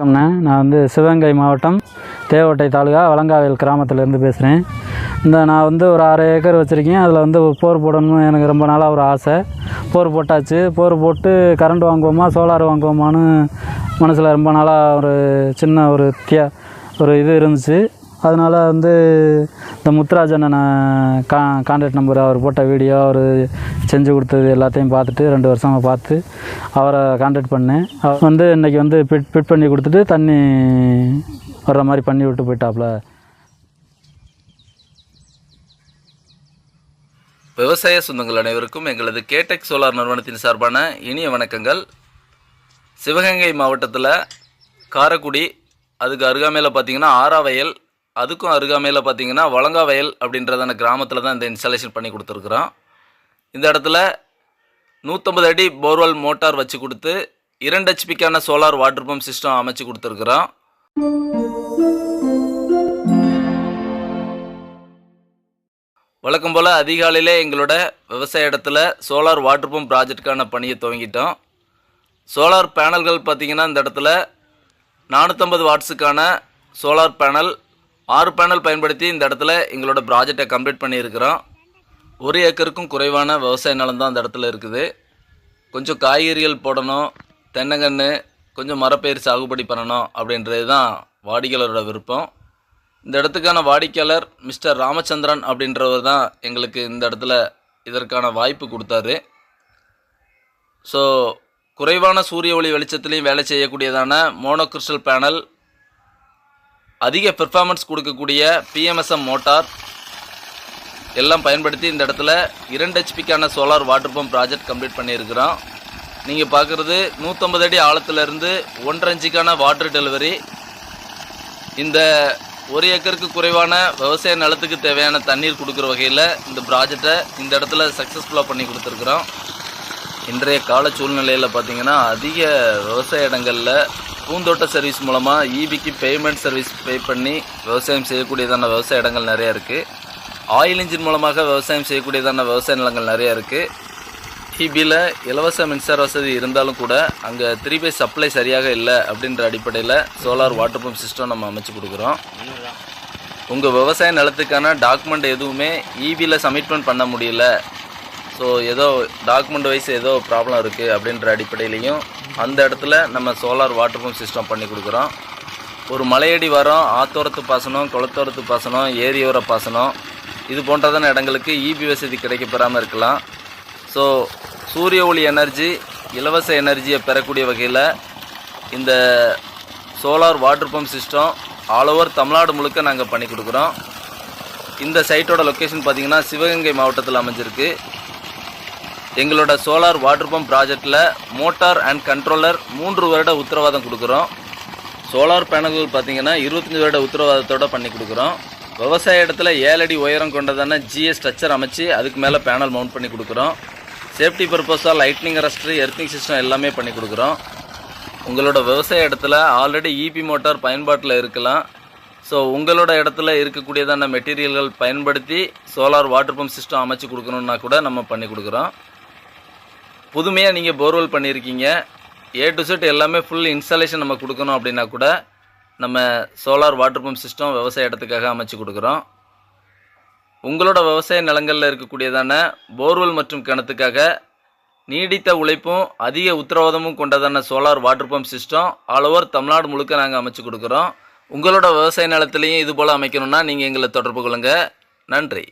வணக்கம்ண்ணே நான் வந்து சிவகங்கை மாவட்டம் தேவோட்டை தாலுகா வலங்காவில் கிராமத்துலேருந்து பேசுகிறேன் இந்த நான் வந்து ஒரு அரை ஏக்கர் வச்சுருக்கேன். அதில் வந்து போர் போடணும்னு எனக்கு ரொம்ப நாளாக ஒரு ஆசை. போர் போட்டாச்சு. போர் போட்டு கரண்ட் வாங்குவோமா சோலார் வாங்குவோமான்னு மனசில் ரொம்ப நாளாக ஒரு சின்ன ஒரு தியா ஒரு இது இருந்துச்சு. அதனால் வந்து இந்த முத்துராஜனை நான் கா கான்டாக்ட் நம்பர் அவர் போட்ட வீடியோ அவர் செஞ்சு கொடுத்தது எல்லாத்தையும் பார்த்துட்டு ரெண்டு வருஷமாக பார்த்து அவரை கான்டாக்ட் பண்ணேன். அவர் வந்து இன்றைக்கி வந்து பிட் ஃபிட் பண்ணி கொடுத்துட்டு தண்ணி வர்ற மாதிரி பண்ணி விட்டு போயிட்டாப்புல விவசாய சொந்தங்கள் அனைவருக்கும் எங்களது கேடெக் சோலார் நிறுவனத்தின் சார்பான இனிய வணக்கங்கள். சிவகங்கை மாவட்டத்தில் காரக்குடி அதுக்கு அருகாமையில் பார்த்தீங்கன்னா ஆறாவயல் அதுக்கும் அருகாமையில் பார்த்தீங்கன்னா வழங்காவயல் அப்படின்றதான கிராமத்தில் தான் இந்த இன்ஸ்டாலேஷன் பண்ணி கொடுத்துருக்குறோம். இந்த இடத்துல நூற்றம்பது அடி போர்வெல் மோட்டார் வச்சு கொடுத்து இரண்டு ஹெச்பிக்கான சோலார் வாட்டர் பம்ப் சிஸ்டம் அமைச்சு கொடுத்துருக்குறோம். வழக்கம் போல் அதிகாலையிலே எங்களோட விவசாய இடத்துல சோலார் வாட்டர் பம்ப் ப்ராஜெக்டுக்கான பணியை துவங்கிட்டோம். சோலார் பேனல்கள் பார்த்தீங்கன்னா இந்த இடத்துல நானூற்றம்பது வாட்ஸுக்கான சோலார் பேனல் ஆறு பேனல் பயன்படுத்தி இந்த இடத்துல எங்களோட ப்ராஜெக்டை கம்ப்ளீட் பண்ணியிருக்கிறோம். ஒரு ஏக்கருக்கும் குறைவான விவசாய நிலம் தான் இந்த இடத்துல இருக்குது. கொஞ்சம் காய்கறிகள் போடணும் தென்னங்கன்று கொஞ்சம் மரப்பயிர் சாகுபடி பண்ணணும் அப்படின்றது தான் வாடிக்கையாளரோட விருப்பம். இந்த இடத்துக்கான வாடிக்கையாளர் மிஸ்டர் ராமச்சந்திரன் அப்படின்றவர் தான் எங்களுக்கு இந்த இடத்துல இதற்கான வாய்ப்பு கொடுத்தாரு. ஸோ குறைவான சூரிய ஒளி வெளிச்சத்துலேயும் வேலை செய்யக்கூடியதான மோனோகிறிஸ்டல் பேனல் அதிக பெர்ஃபார்மன்ஸ் கொடுக்கக்கூடிய பிஎம்எஸ்எம் மோட்டார் எல்லாம் பயன்படுத்தி இந்த இடத்துல இரண்டு ஹெச்பிக்கான solar water pump project complete பண்ணியிருக்கிறோம். நீங்கள் பார்க்குறது நூற்றம்பது அடி ஆழத்துலேருந்து ஒன்றரை இன்ச்சுக்கான வாட்டர் டெலிவரி இந்த ஒரு ஏக்கருக்கு குறைவான விவசாய நிலத்துக்கு தேவையான தண்ணீர் கொடுக்குற வகையில் இந்த ப்ராஜெக்டை இந்த இடத்துல சக்ஸஸ்ஃபுல்லாக பண்ணி கொடுத்துருக்குறோம். இன்றைய கால சூழ்நிலையில் பார்த்தீங்கன்னா அதிக விவசாய இடங்களில் பூந்தோட்ட சர்வீஸ் மூலமாக ஈபிக்கு பேமெண்ட் சர்வீஸ் பே பண்ணி விவசாயம் செய்யக்கூடியதான விவசாய இடங்கள் நிறையா இருக்குது ஆயில் இன்ஜின் மூலமாக விவசாயம் செய்யக்கூடியதான விவசாய நிலங்கள் நிறையா இருக்குது ஈபியில் இலவச மின்சார வசதி இருந்தாலும் கூட அங்கே த்ரீ பை சப்ளை சரியாக இல்லை அப்படின்ற அடிப்படையில் சோலார் வாட்டர் பம்ப் சிஸ்டம் நம்ம அமைச்சு கொடுக்குறோம். உங்கள் விவசாய நிலத்துக்கான டாக்குமெண்ட் எதுவுமே ஈபியில் சப்மிட்மெண்ட் பண்ண முடியல. ஸோ ஏதோ டாக்குமெண்ட் வைஸ் ஏதோ ப்ராப்ளம் இருக்குது அப்படின்ற அடிப்படையிலையும் அந்த இடத்துல நம்ம சோலார் வாட்டர் பம்ப் சிஸ்டம் பண்ணி கொடுக்குறோம். ஒரு மலையடி வரம் ஆத்தோரத்து பாசனம் குளத்தோரத்து பாசனம் ஏரியோர பாசனம் இது போன்றதான இடங்களுக்கு ஈபி வசதி கிடைக்கப்பெறாமல் இருக்கலாம். ஸோ சூரிய ஒளி எனர்ஜி இலவச எனர்ஜியை பெறக்கூடிய வகையில் இந்த solar water pump system all over Tamil Nadu முழுக்க நாங்கள் பண்ணி கொடுக்குறோம். இந்த சைட்டோட லொக்கேஷன் பார்த்திங்கன்னா சிவகங்கை மாவட்டத்தில் அமைஞ்சிருக்கு. எங்களோட சோலார் வாட்டர் பம்ப் ப்ராஜெக்டில் மோட்டார் அண்ட் கண்ட்ரோலர் மூன்று வருட உத்தரவாதம் கொடுக்குறோம். சோலார் பேனல்கள் பார்த்தீங்கன்னா இருபத்தஞ்சி வருட உத்தரவாதத்தோட பண்ணி கொடுக்குறோம். விவசாய இடத்துல ஏழு அடி உயரம் கொண்டதான ஜிஎஸ் ஸ்ட்ரக்சர் அமைச்சு அதுக்கு மேலே பேனல் மவுண்ட் பண்ணி கொடுக்குறோம். சேஃப்டி பர்பஸாக லைட்னிங் அரஸ்ட்ரு எர்த்திங் சிஸ்டம் எல்லாமே பண்ணி கொடுக்குறோம். உங்களோட விவசாய இடத்துல ஆல்ரெடி இபி மோட்டார் பயன்பாட்டில் இருக்கலாம். ஸோ உங்களோட இடத்துல இருக்கக்கூடியதான மெட்டீரியல்கள் பயன்படுத்தி சோலார் வாட்டர் பம்ப் சிஸ்டம் அமைச்சு கொடுக்கணுன்னா கூட நம்ம பண்ணி கொடுக்குறோம். புதுமையாக நீங்கள் போர்வெல் பண்ணியிருக்கீங்க ஏ டு செட் எல்லாமே ஃபுல் இன்ஸ்டாலேஷன் நம்ம கொடுக்கணும் அப்படின்னா கூட நம்ம சோலார் வாட்டர் பம்ப் சிஸ்டம் விவசாய இடத்துக்காக அமைச்சு கொடுக்குறோம். உங்களோட விவசாய நிலங்களில் இருக்கக்கூடியதான போர்வெல் மற்றும் கிணத்துக்காக நீடித்த உழைப்பும் அதிக உத்தரவாதமும் கொண்டதான solar water pump system all over Tamil Nadu முழுக்க நாங்கள் அமைச்சு கொடுக்குறோம். உங்களோட விவசாய நிலத்துலையும் இது போல் அமைக்கணும்னா நீங்கள் எங்களை தொடர்பு கொள்ளுங்கள் நன்றி.